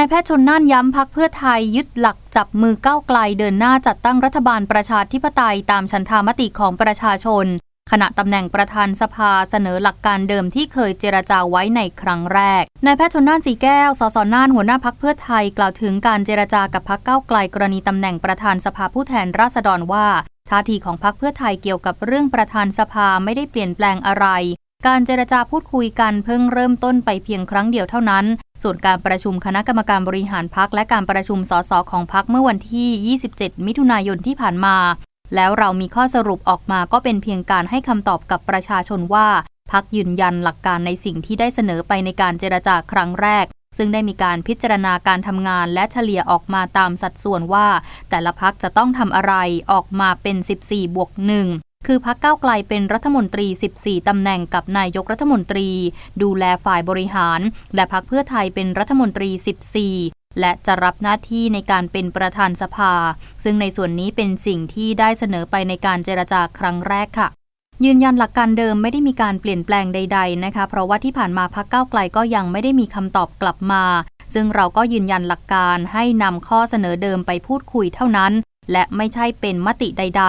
นายแพทย์ชนน่านย้ำพักเพื่อไทยยึดหลักจับมือก้าวไกลเดินหน้าจัดตั้งรัฐบาลประชาธิปไตยตามฉันทามติของประชาชน ขณะตำแหน่งประธานสภาเสนอหลักการเดิมที่เคยเจรจาไว้ในครั้งแรกนายแพทย์ชนน่านสีแก้วสสน่านหัวหน้าพักเพื่อไทยกล่าวถึงการเจรจากับพักก้าวไกลกรณีตำแหน่งประธานสภาผู้แทนราษฎรว่าท่าทีของพักเพื่อไทยเกี่ยวกับเรื่องประธานสภาไม่ได้เปลี่ยนแปลงอะไร การเจรจาพูดคุยกันเพิ่งเริ่มต้นไปเพียงครั้งเดียวเท่านั้น ส่วนการประชุมคณะกรรมการบริหารพักและการประชุมสสของพักเมื่อวันที่ 27 มิถุนายนที่ผ่านมา แล้วเรามีข้อสรุปออกมาก็เป็นเพียงการให้คำตอบกับประชาชนว่าพักยืนยันหลักการในสิ่งที่ได้เสนอไปในการเจรจาครั้งแรก ซึ่งได้มีการพิจารณาการทำงานและเฉลี่ยออกมาตามสัดส่วนว่า แต่ละพักจะต้องทำอะไรออกมาเป็น 14 บวก 1 คือพักเก้าไกลเป็นรัฐมนตรี 14 ตำแหน่งกับนายกรัฐมนตรี ดูแลฝ่ายบริหาร และพักเพื่อไทยเป็นรัฐมนตรี 14และจะรับหน้าที่ในการเป็นประธานสภา ซึ่งในส่วนนี้เป็นสิ่งที่ได้เสนอไปในการเจรจาครั้งแรกค่ะ ยืนยันหลักการเดิมไม่ได้มีการเปลี่ยนแปลงใด ๆ นะคะ เพราะว่าที่ผ่านมาพักเก้าไกลก็ยังไม่ได้มีคำตอบกลับมา ซึ่งเราก็ยืนยันหลักการให้นำข้อเสนอเดิมไปพูดคุยเท่านั้น และไม่ใช่เป็นมติใด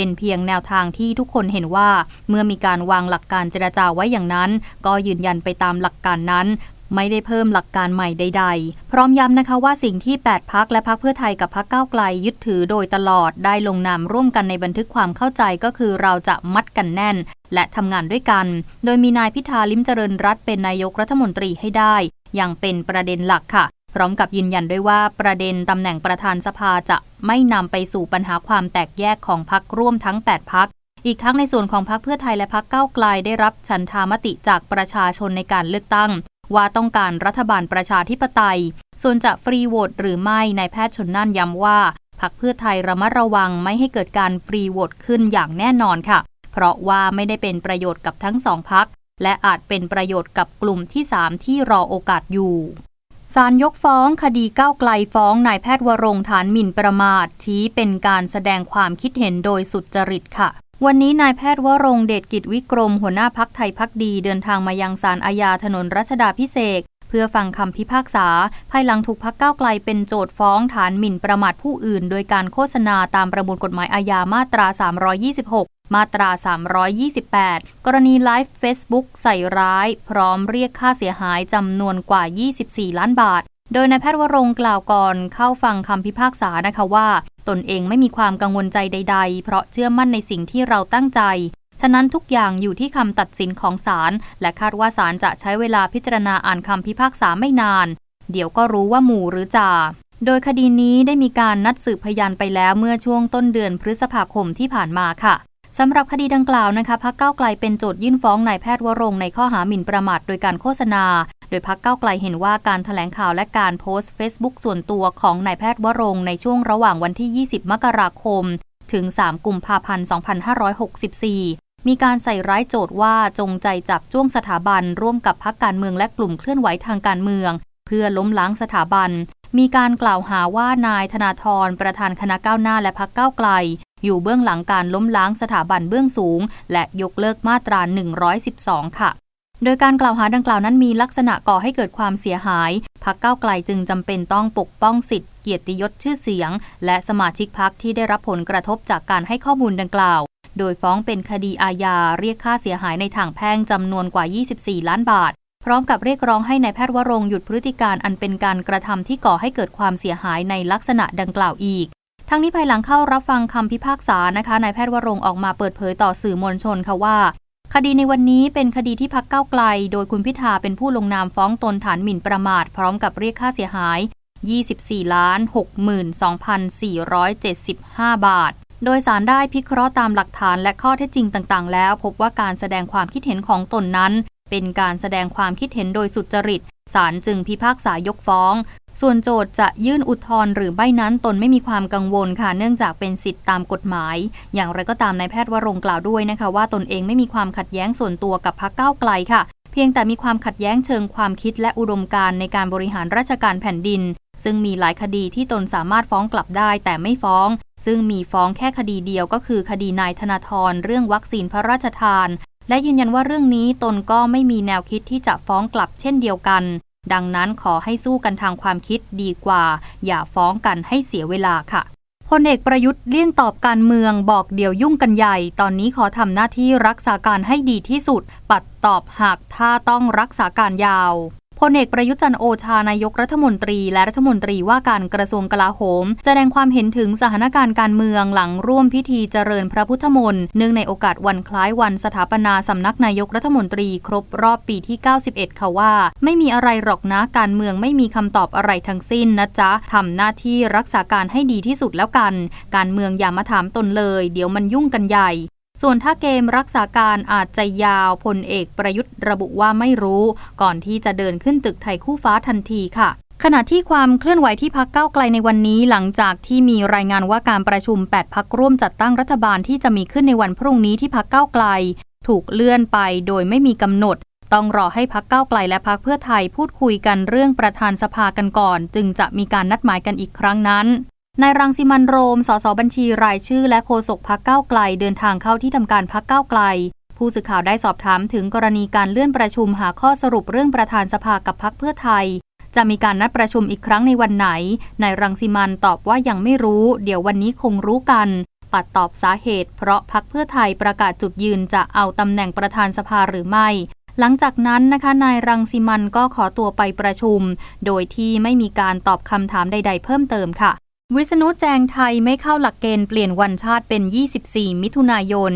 เป็นเพียงแนวทางที่ทุกคนเห็นว่า เมื่อมีการวางหลักการเจรจาไว้อย่างนั้น ก็ยืนยันไปตามหลักการนั้นไม่ได้เพิ่มหลักการใหม่ใด ๆ พร้อมย้ำนะคะว่าสิ่งที่ 8 พักและพักเพื่อไทยกับพักก้าวไกลยึดถือโดยตลอดได้ลงนามร่วมกันในบันทึกความเข้าใจก็คือเราจะมัดกันแน่น และทำงานด้วยกัน โดยมีนายพิธาลิมเจริญรัตเป็นนายกรัฐมนตรีให้ได้ อย่างเป็นประเด็นหลักค่ะ พร้อมกับยืนยันด้วยว่าประเด็นตำแหน่งประธานสภาจะไม่นำไปสู่ปัญหาความแตกแยกของพักร่วมทั้ง 8 พัก อีกทั้งในส่วนของพักเพื่อไทยและพักเก้าไกลได้รับฉันทามติจากประชาชนในการเลือกตั้ง ว่าต้องการรัฐบาลประชาธิปไตย ส่วนจะฟรีโหวตหรือไม่นายแพทย์ชนน่านย้ำว่าพักเพื่อไทยระมัดระวังไม่ให้เกิดการฟรีโหวตขึ้นอย่างแน่นอนค่ะ เพราะว่าไม่ได้เป็นประโยชน์กับทั้งสองพักและอาจเป็นประโยชน์กับกลุ่มที่ 3 ที่รอโอกาสอยู่ ศาลยกฟ้องคดีก้าวไกลฟ้องนายแพทย์วรงฐานหมิ่นประมาท ชี้เป็นการแสดงความคิดเห็นโดยสุจริตค่ะ วันนี้นายแพทย์วรงเดชกิจวิกรม หัวหน้าพักไทยพักดีเดินทางมายังศาลอาญาถนนรัชดาพิเศษเพื่อฟังคำพิพากษา ภายหลังถูกพักก้าวไกลเป็นโจทฟ้องฐานหมิ่นประมาทผู้อื่น โดยการโฆษณาตามประมวลกฎหมายอาญามาตรา 326 มาตรา 328 กรณีไลฟ์เฟซบุ๊กใส่ร้าย พร้อมเรียกค่าเสียหายจำนวนกว่า 24 ล้านบาท โดยนายแพทย์วรงกล่าวก่อนเข้าฟังคำพิพากษานะคะว่า ตนเองไม่มีความกังวลใจใด ๆ เพราะเชื่อมั่นในสิ่งที่เราตั้งใจ ฉะนั้นทุกอย่างอยู่ที่คำตัดสินของศาลและคาดว่าศาลจะใช้เวลาพิจารณาอ่านคำพิพากษาไม่นาน เดี๋ยวก็รู้ว่าหมู่หรือจ่าโดยคดีนี้ได้มีการนัดสืบพยานไปแล้วเมื่อช่วงต้นเดือนพฤษภาคมที่ผ่านมาค่ะ สำหรับคดีดังกล่าวนะคะพักเก้าไกลเป็นโจทยื่นฟ้องนายแพทย์วรงในข้อหาหมิ่นประมาทโดยการโฆษณา โดยพักเก้าไกลเห็นว่าการถแถลงข่าวและการโพสต์เฟซบุ๊กส่วนตัวของนายแพทย์วรงในช่วงระหว่างวันที่ 20 มกราคม ถึง 3 กุมภาพันธ์ 2564 มีการใส่ร้ายโจทว่าจงใจจับจ้วงสถาบัน ร่วมกับพักการเมืองและกลุ่มเคลื่อนไหวทางการเมือง เพื่อล้มล้างสถาบัน มีการกล่าวหาว่านายธนาธรประธานคณะก้าวหน้าและพักเก้าไกล อยู่เบื้องหลังการล้มล้างสถาบันเบื้องสูง และยกเลิกมาตรา 112 ค่ะโดยการกล่าวหาดังกล่าวนั้นมีลักษณะก่อให้เกิดความเสียหาย พักเก้าไกลจึงจำเป็นต้องปกป้องสิทธิเกียรติยศชื่อเสียง และสมาชิกพักที่ได้รับผลกระทบจากการให้ข้อมูลดังกล่าว โดยฟ้องเป็นคดีอาญาเรียกค่าเสียหายในทางแพ่งจำนวนกว่า 24 ล้านบาท พร้อมกับเรียกร้องให้ในายแพทย์วรงหยุดพฤติการอันเป็นการกระทำที่ก่อให้เกิดความเสียหายในลักษณะดังกล่าวอีก ทั้งนี้ภายหลังเข้ารับฟังคำพิพากษานะคะนายแพทย์วรงออกมาเปิดเผยต่อสื่อมวลชนค่ะว่า คดีในวันนี้เป็นคดีที่พักเก้าไกล โดยคุณพิธาเป็นผู้ลงนามฟ้องตนฐานหมิ่นประมาท พร้อมกับเรียกค่าเสียหาย 24ล้าน62,475 บาท โดยสารได้พิเคราะห์ตามหลักฐานและข้อเท็จจริงต่างๆ แล้ว พบว่าการแสดงความคิดเห็นของตนนั้น เป็นการแสดงความคิดเห็นโดยสุจริตศาลจึงพิพากษายกฟ้อง ส่วนโจทย์จะยื่นอุทธรณ์หรือไม่นั้นตนไม่มีความกังวลค่ะ เนื่องจากเป็นสิทธิตามกฎหมาย อย่างไรก็ตามนายแพทย์วรงกล่าวด้วยนะคะว่าตนเองไม่มีความขัดแย้งส่วนตัวกับพรรคก้าวไกลค่ะ เพียงแต่มีความขัดแย้งเชิงความคิดและอุดมการในการบริหารราชการแผ่นดิน ซึ่งมีหลายคดีที่ตนสามารถฟ้องกลับได้แต่ไม่ฟ้อง ซึ่งมีฟ้องแค่คดีเดียวก็คือคดีนายธนาธรเรื่องวัคซีนพระราชทาน และยืนยันว่าเรื่องนี้ตนก็ไม่มีแนวคิดที่จะฟ้องกลับเช่นเดียวกัน ดังนั้นขอให้สู้กันทางความคิดดีกว่า อย่าฟ้องกันให้เสียเวลาค่ะพลเอกประยุทธ์เลี่ยงตอบการเมืองบอกเดี๋ยวยุ่งกันใหญ่ ตอนนี้ขอทำหน้าที่รักษาการให้ดีที่สุด ปัดตอบหากถ้าต้องรักษาการยาว พลเอกประยุทธ์จันโอชานายกรัฐมนตรีและรัฐมนตรีว่าการกระทรวงกลาโหม แสดงความเห็นถึงสถานการณ์การเมืองหลังร่วมพิธีเจริญพระพุทธมนต์เนื่องในโอกาสวันคล้ายวันสถาปนาสำนักนายกรัฐมนตรีครบรอบปีที่ 91 ค่ะว่า ไม่มีอะไรหรอกนะการเมืองไม่มีคำตอบอะไรทั้งสิ้นนะจ๊ะทำหน้าที่รักษาการให้ดีที่สุดแล้วกัน การเมืองอย่ามาถามตนเลย เดี๋ยวมันยุ่งกันใหญ่ ส่วนถ้าเกมรักษาการอาจจะยาวพลเอกประยุทธ์ระบุว่าไม่รู้ ก่อนที่จะเดินขึ้นตึกไทยคู่ฟ้าทันทีค่ะขณะที่ความเคลื่อนไหวที่พักเก้าไกลในวันนี้หลังจากที่มีรายงานว่าการประชุม 8 พักร่วมจัดตั้งรัฐบาลที่จะมีขึ้นในวันพรุ่งนี้ที่พักเก้าไกล ถูกเลื่อนไปโดยไม่มีกำหนด ต้องรอให้พักเก้าไกลและพักเพื่อไทยพูดคุยกันเรื่องประธานสภากันก่อน จึงจะมีการนัดหมายกันอีกครั้งนั้น นายรังสิมันโรม สสบัญชีรายชื่อ และโฆษกพักเก้าไกล เดินทางเข้าที่ทำการพักเก้าไกล ผู้สื่อข่าวได้สอบถามถึงกรณีการเลื่อนประชุมหาข้อสรุปเรื่องประธานสภากับพักเพื่อไทย จะมีการนัดประชุมอีกครั้งในวันไหน นายรังสิมันตอบว่ายังไม่รู้ เดี๋ยววันนี้คงรู้กัน ปัดตอบสาเหตุ เพราะพักเพื่อไทยประกาศจุดยืนจะเอาตำแหน่งประธานสภาหรือไม่หลังจากนั้นนะคะนายรังสิมันก็ขอตัวไปประชุม โดยที่ไม่มีการตอบคำถามใด ๆ เพิ่มเติมค่ะ วิษณุแจงไทยไม่เข้าหลักเกณฑ์เปลี่ยนวันชาติเป็น 24 มิถุนายน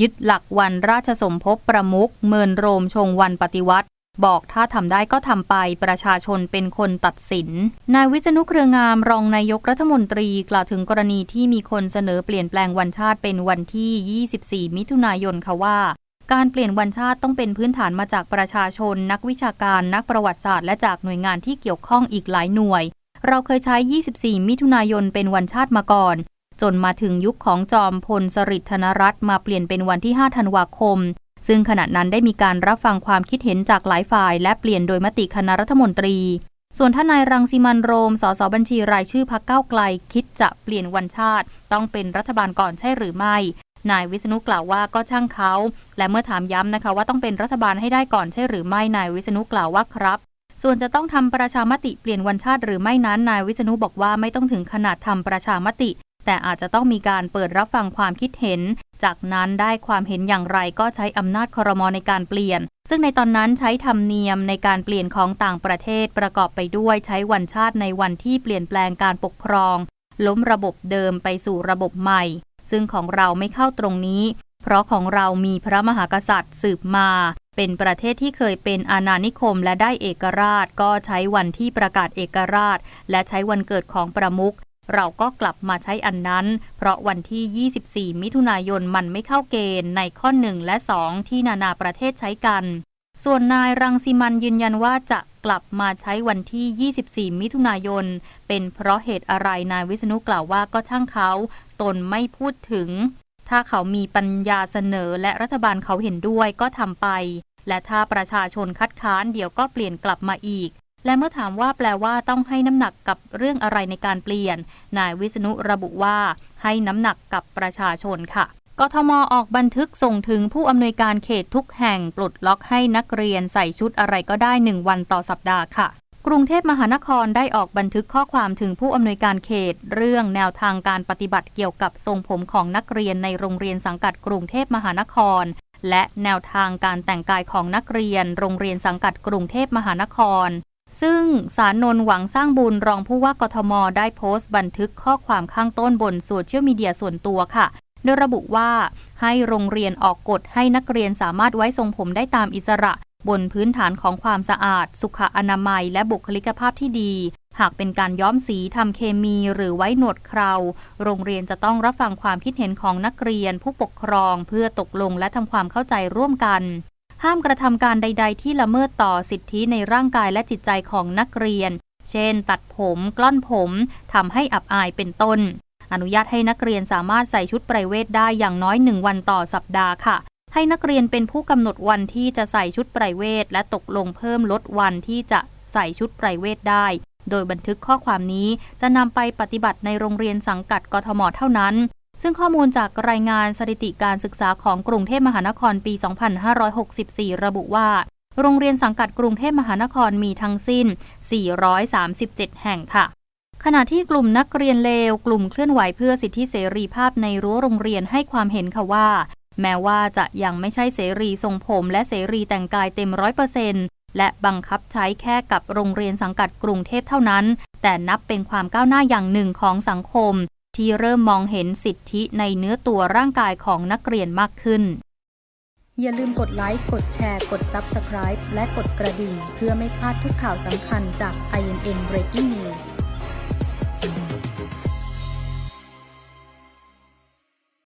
ยึดหลักวันราชสมภพประมุขเมินโรมชงวันปฏิวัติ บอกถ้าทำได้ก็ทำไปประชาชนเป็นคนตัดสิน นายวิษณุเครืองามรองนายกรัฐมนตรีกล่าวถึงกรณีที่มีคนเสนอเปลี่ยนแปลงวันชาติเป็นวันที่ 24 มิถุนายนค่ะว่า การเปลี่ยนวันชาติต้องเป็นพื้นฐานมาจากประชาชน นักวิชาการนักประวัติศาสตร์และจากหน่วยงานที่เกี่ยวข้องอีกหลายหน่วย เราเคยใช้ 24 มิถุนายนเป็นวันชาติมาก่อน จนมาถึงยุคของจอมพลสฤษดิ์ธนรัตน์มาเปลี่ยนเป็นวันที่ 5 ธันวาคม ซึ่งขณะนั้นได้มีการรับฟังความคิดเห็นจากหลายฝ่าย และเปลี่ยนโดยมติคณะรัฐมนตรี ส่วนทนายรังสิมันโรม สสบัญชีรายชื่อพักเก้าไกล คิดจะเปลี่ยนวันชาติ ต้องเป็นรัฐบาลก่อนใช่หรือไม่ นายวิษณุกล่าวว่าก็ช่างเขา และเมื่อถามย้ำนะคะว่าต้องเป็นรัฐบาลให้ได้ก่อนใช่หรือไม่ นายวิษณุกล่าวว่าครับ ส่วนจะต้องทำประชามติเปลี่ยนวันชาติหรือไม่นั้นนายวิษณุบอกว่าไม่ต้องถึงขนาดทำประชามติ แต่อาจจะต้องมีการเปิดรับฟังความคิดเห็น จากนั้นได้ความเห็นอย่างไรก็ใช้อำนาจครมอในการเปลี่ยน ซึ่งในตอนนั้นใช้ธรรมเนียมในการเปลี่ยนของต่างประเทศประกอบไปด้วยใช้วันชาติในวันที่เปลี่ยนแปลงการปกครอง ล้มระบบเดิมไปสู่ระบบใหม่ ซึ่งของเราไม่เข้าตรงนี้ เพราะของเรามีพระมหากษัตริย์สืบมา เป็นประเทศที่เคยเป็นอาณานิคมและได้เอกราช ก็ใช้วันที่ประกาศเอกราช และใช้วันเกิดของประมุขเราก็กลับมาใช้อันนั้น เพราะวันที่ 24 มิถุนายนมันไม่เข้าเกณฑ์ในข้อ 1 และ 2 ที่นานาประเทศใช้กัน ส่วนนายรังสิมันยืนยันว่าจะกลับมาใช้วันที่ 24 มิถุนายน เป็นเพราะเหตุอะไรนายวิษณุกล่าวว่าก็ช่างเขา ตนไม่พูดถึง ถ้าเขามีปัญญาเสนอและรัฐบาลเขาเห็นด้วยก็ทำไป และถ้าประชาชนคัดค้านเดี๋ยวก็เปลี่ยนกลับมาอีก และเมื่อถามว่าแปลว่าต้องให้น้ำหนักกับเรื่องอะไรในการเปลี่ยน นายวิษณุระบุว่า ให้น้ำหนักกับประชาชนค่ะกทมออกบันทึกส่งถึงผู้อำนวยการเขตทุกแห่งปลดล็อกให้นักเรียนใส่ชุดอะไรก็ได้หนึ่งวันต่อสัปดาห์ค่ะ กรุงเทพมหานครได้ออกบันทึกข้อความถึงผู้อำนวยการเขต เรื่องแนวทางการปฏิบัติเกี่ยวกับทรงผมของนักเรียนในโรงเรียนสังกัดกรุงเทพมหานคร และแนวทางการแต่งกายของนักเรียน โรงเรียนสังกัดกรุงเทพมหานคร ซึ่งสารนนหวังสร้างบุญรองผู้ว่ากทม ได้โพสต์บันทึกข้อความข้างต้นบนโซเชียลมีเดียส่วนตัวค่ะ โดยระบุว่า ให้โรงเรียนออกกฎให้นักเรียนสามารถไว้ทรงผมได้ตามอิสระ บนพื้นฐานของความสะอาด สุขอนามัย และบุคลิกภาพที่ดี หากเป็นการย้อมสีทำเคมีหรือไว้หนวดเคราโรงเรียนจะต้องรับฟังความคิดเห็นของนักเรียน ผู้ปกครอง เพื่อตกลงและทำความเข้าใจร่วมกันห้ามกระทำการใด ๆ ที่ละเมิดต่อสิทธิในร่างกายและจิตใจของนักเรียน เช่น ตัดผม กล้อนผม ทำให้อับอายเป็นต้น อนุญาตให้นักเรียนสามารถใส่ชุดไพรเวทได้อย่างน้อยหนึ่งวันต่อสัปดาห์ค่ะ ให้นักเรียนเป็นผู้กำหนดวันที่จะใส่ชุดไพรเวทและตกลงเพิ่มลดวันที่จะใส่ชุดไพรเวทได้ โดยบันทึกข้อความนี้จะนำไปปฏิบัติในโรงเรียนสังกัดกทมเท่านั้น ซึ่งข้อมูลจากรายงานสถิติการศึกษาของกรุงเทพมหานครปี 2564 ระบุว่าโรงเรียนสังกัดกรุงเทพมหานครมีทั้งสิ้น 437 แห่งค่ะ ขณะที่กลุ่มนักเรียนเลว กลุ่มเคลื่อนไหวเพื่อสิทธิเสรีภาพในรั้วโรงเรียนให้ความเห็นค่ะว่า แม้ว่าจะยังไม่ใช่เสรีทรงผมและเสรีแต่งกายเต็มร้อยเปอร์เซ็นต์และบังคับใช้แค่กับโรงเรียนสังกัดกรุงเทพเท่านั้น แต่นับเป็นความก้าวหน้าอย่างหนึ่งของสังคม ที่เริ่มมองเห็นสิทธิในเนื้อตัวร่างกายของนักเรียนมากขึ้น อย่าลืมกดไลค์ กดแชร์ กด Subscribe และกดกระดิ่ง เพื่อไม่พลาดทุกข่าวสำคัญจาก INN Breaking News